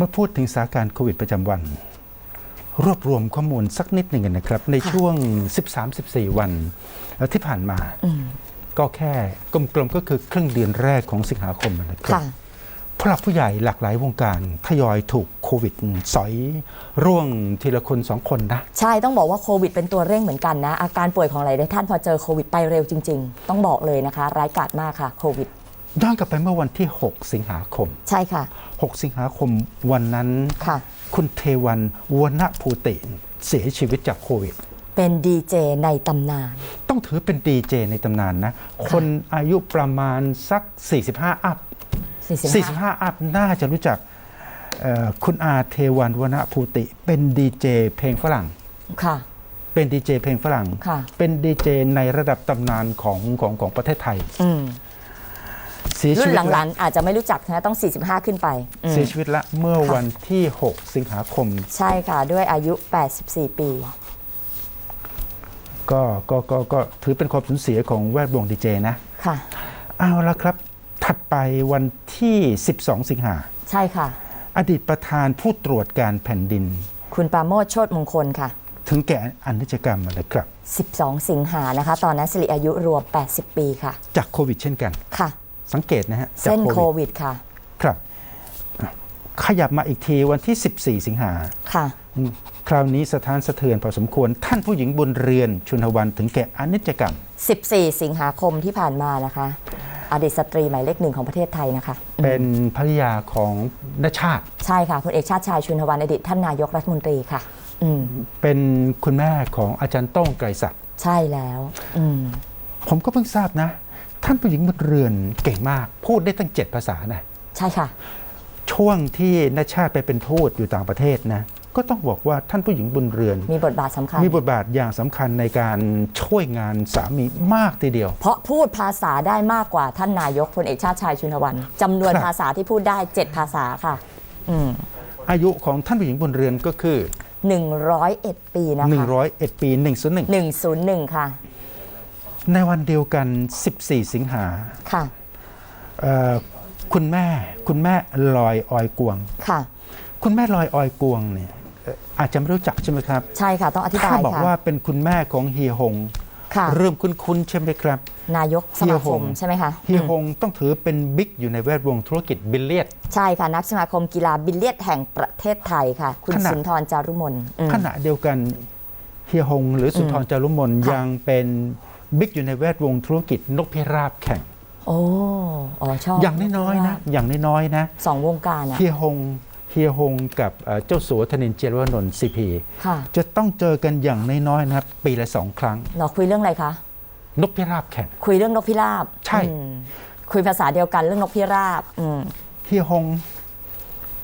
มื่อพูดถึงสถานการณ์โควิดประจำวัน รวบรวมข้อมูลสักนิดหนึ่งนะครับ ในค่ะช่วง 13-14 วันที่ผ่านมาอืมก็แค่กลมๆก็คือครึ่งเดือนแรกของสิงหาคมนะครับค่ะผู้หลักผู้ใหญ่หลากหลายวงการทยอยถูกโควิดสอยร่วงทีละคนสองคนนะ ใช่ต้องบอกว่าโควิดเป็นตัวเร่งเหมือนกันนะ อาการป่วยของหลายท่านพอเจอโควิดไปเร็วจริง ๆ ต้องบอกเลยนะคะ ร้ายกาจมากค่ะโควิด ย้อนกลับไปเมื่อวันที่ 6 สิงหาคม ใช่ค่ะ 6 สิงหาคมวันนั้นค่ะ คุณเทวันวณภูติเสียชีวิตจากโควิด เป็นดีเจในตำนาน ต้องถือเป็นดีเจในตำนานนะ คนอายุประมาณสัก 45 อัพ 45 45อัพน่าจะรู้จักเอ่อคุณอาเทวันวณภูติ เป็นดีเจเพลงฝรั่งค่ะเป็นดีเจเพลงฝรั่งค่ะเป็นดีเจในระดับตำนานของของของประเทศไทยอืม เสียรุ่ชีนวิตหลัละงๆอาจจะไม่รู้จักนะต้อง 45 ขึ้นไปอืมเสียชีวิตละเมื่อค่ะวันที่ 6 สิงหาคม ใช่ค่ะ ด้วยอายุ 84 ปี ก็ก็ก็ก็ถือเป็นความสูญเสียของแวดวงดีเจนะค่ะ เอาละครับ ถัดไปวันที่ 12 สิงหา ใช่ค่ะ อดีตประธานผู้ตรวจการแผ่นดิน คุณปราโมชโชตมงคลค่ะ ถึงแก่อนิจกรรมอะไรครับ 12 สิงหานะคะ ตอนนั้นสิริอายุรวม 80 ปีค่ะ จากโควิดเช่นกัน ค่ะ สังเกตนะฮะจากเส้นโคโควิดวิดค่ะ ครับ ขยับมาอีกทีวันที่ 14 สิงหาค่ะ คราวนี้สถานสะเทือนพอสมควร ท่านผู้หญิงบุญเรือนชุนวันถึงแก่อนิจกรรม 14 สิงหาคมที่ผ่านมานะคะอดีตสตรีหมายเลขหนึ่งของประเทศไทยนะคะ เป็นภรรยาของนชาติ ใช่ค่ะพลเอกชาติชายชุนทวันอดีตท่านนายกรัฐมนตรีค่ะอืมเป็นคุณแม่ของอาจารย์โต้งไกรศักดิ์ใช่แล้วอืมผมก็เพิ่งทราบนะ ท่านผู้หญิงบุญเรือนเก่งมาก พูดได้ตั้งเจ็ดภาษานะใช่ค่ะ ช่วงที่นชาติไปเป็นทูตอยู่ต่างประเทศนะก็ต้องบอกว่าท่านผู้หญิงบุญเรือน มีบทบาทสำคัญ มีบทบาทอย่างสำคัญในการช่วยงานสามีมากทีเดียว เพราะพูดภาษาได้มากกว่าท่านนายกพลเอกชาติชายชุนทวันจำนวนครับ ภาษาที่พูดได้ 7 ภาษาค่ะ อืมอายุของท่านผู้หญิงบุญเรือนก็คือ 101 ปีนะคะ101ปี101 101 ค่ะ ในวันเดียวกัน 14 สิงหาค่ะเอ่อคุณแม่คุณแม่ลอยออยกวงค่ะ คุณแม่ลอยออยกวงเนี่ยเอ่ออาจจะไม่รู้จักใช่ไหมครับ ใช่ค่ะ ต้องอธิบาถ้ายบอกค่ะว่าเป็นคุณแม่ของเฮียหงค่ะเริ่มคุ้นๆใช่ไหมครับ นายกสมาคมใช่ไหมคะเฮียหงต้องถือเป็นบิ๊กอยู่ในแวดวงธุรกิจบิลเลียด ใช่ค่ะ นักสมาคมกีฬาบิลเลียดแห่งประเทศไทยค่ะ คุณขณะสุนทรจารุมนอืมขณะเดียวกันเฮียหง หรือสุนทรจารุมนค่ะยังเป็น บิ๊กอยู่ในแวดวงธุรกิจนกพิราบแข่ง โอ้อ๋อชอบอย่างน้อยๆนะ อย่างน้อยๆนะสองวงการอะเฮียหงเฮียหงกับเอ่อเจ้าสัวธนินเจรวนนท์ซีพีค่ะจะต้องเจอกันอย่างน้อยๆนะครับ ปีละสองครั้งเราคุยเรื่องอะไรคะนกพิราบแข่ง คุยเรื่องนกพิราบ ใช่อืมคุยภาษาเดียวกันเรื่องนกพิราบอืมเฮียหง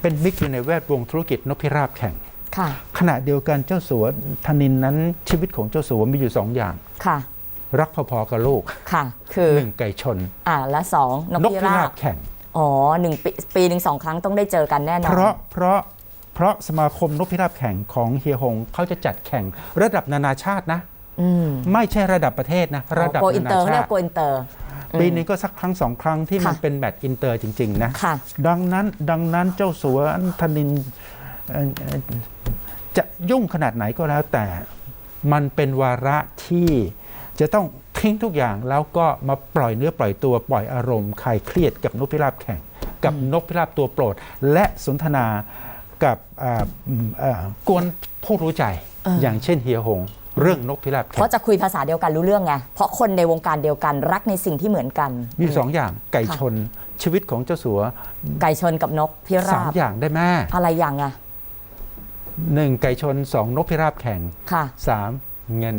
เป็นบิ๊กอยู่ในแวดวงธุรกิจนกพิราบแข่งค่ะขณะเดียวกันเจ้าสัวธนินนั้นชีวิตของเจ้าสัวมีอยู่สองอย่างค่ะ รักพอๆกับลูกค่ะ คือหนึ่งไก่ชน อ่าและสองนกนกพิพิราราบบแข่งอ๋อหนึ่งปีปีหนึ่งสองครั้งต้องได้เจอกันแน่นอนเพราะเพราะเพราะสมาคมนกพิราบแข่งของเฮียหงเขาจะจัดแข่งระดับนานาชาตินะอืมไม่ใช่ระดับประเทศนะ ระดับโกอินนาเตอนาร์เรียชากติโกอินเตอร์ปีนี้ก็สักครั้งสองครั้งที่มันค่ะเป็นแมตช์อินเตอร์จริง ๆ นะค่ะดังนั้นดังนั้นเจ้าสัวธนินเอ่อเอ่อจะยุ่งขนาดไหนก็แล้วแต่มันเป็นวาระที่ จะต้องทิ้งทุกอย่างแล้วก็มาปล่อยเนื้อปล่อยตัวปล่อยอารมณ์คลายเครียดกับนกพิราบแข่ง กับนกพิราบตัวโปรด และสนทนากับอ่าอืมอ่ากวนผู้รู้ใจเออออย่างเช่นเฮียหงเรื่องนกพิราบเพแข่งราะจะคุยภาษาเดียวกันรู้เรื่องไง เพราะคนในวงการเดียวกันรักในสิ่งที่เหมือนกัน มีอยู่สองอย่างไก่ชนชีวิตของเจ้าสัว ไก่ชนกับนกพิสาราบมอย่างได้ไหมอะไรอย่างอะหนึ่งไก่ชนสองนกพิราบแข่งค่ะสาม เงิน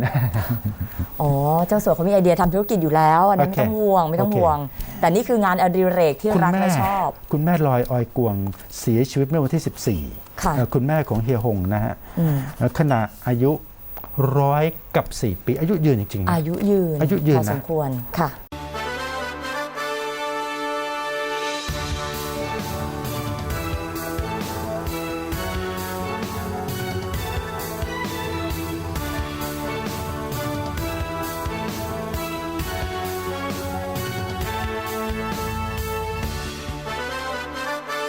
อ๋อ เจ้าสัวเขามีไอเดียทำธุรกิจอยู่แล้วอันนั้นโอไม่เคต้องห่วงไม่ต้องโอเคห่วง แต่นี่คืองานอดิเรกที่คุณรักแม่และชอบ คุณแม่ลอยออยกวงเสียชีวิตเมื่อวันที่ค่ะ14เอ่อคุณแม่ของเฮียหงนะฮะอืมเอ่อขณะอายุร้อยกับ 4 ปี อายุยืนจริงๆนะอายุยืนอายุยืนพอนะสมควรค่ะ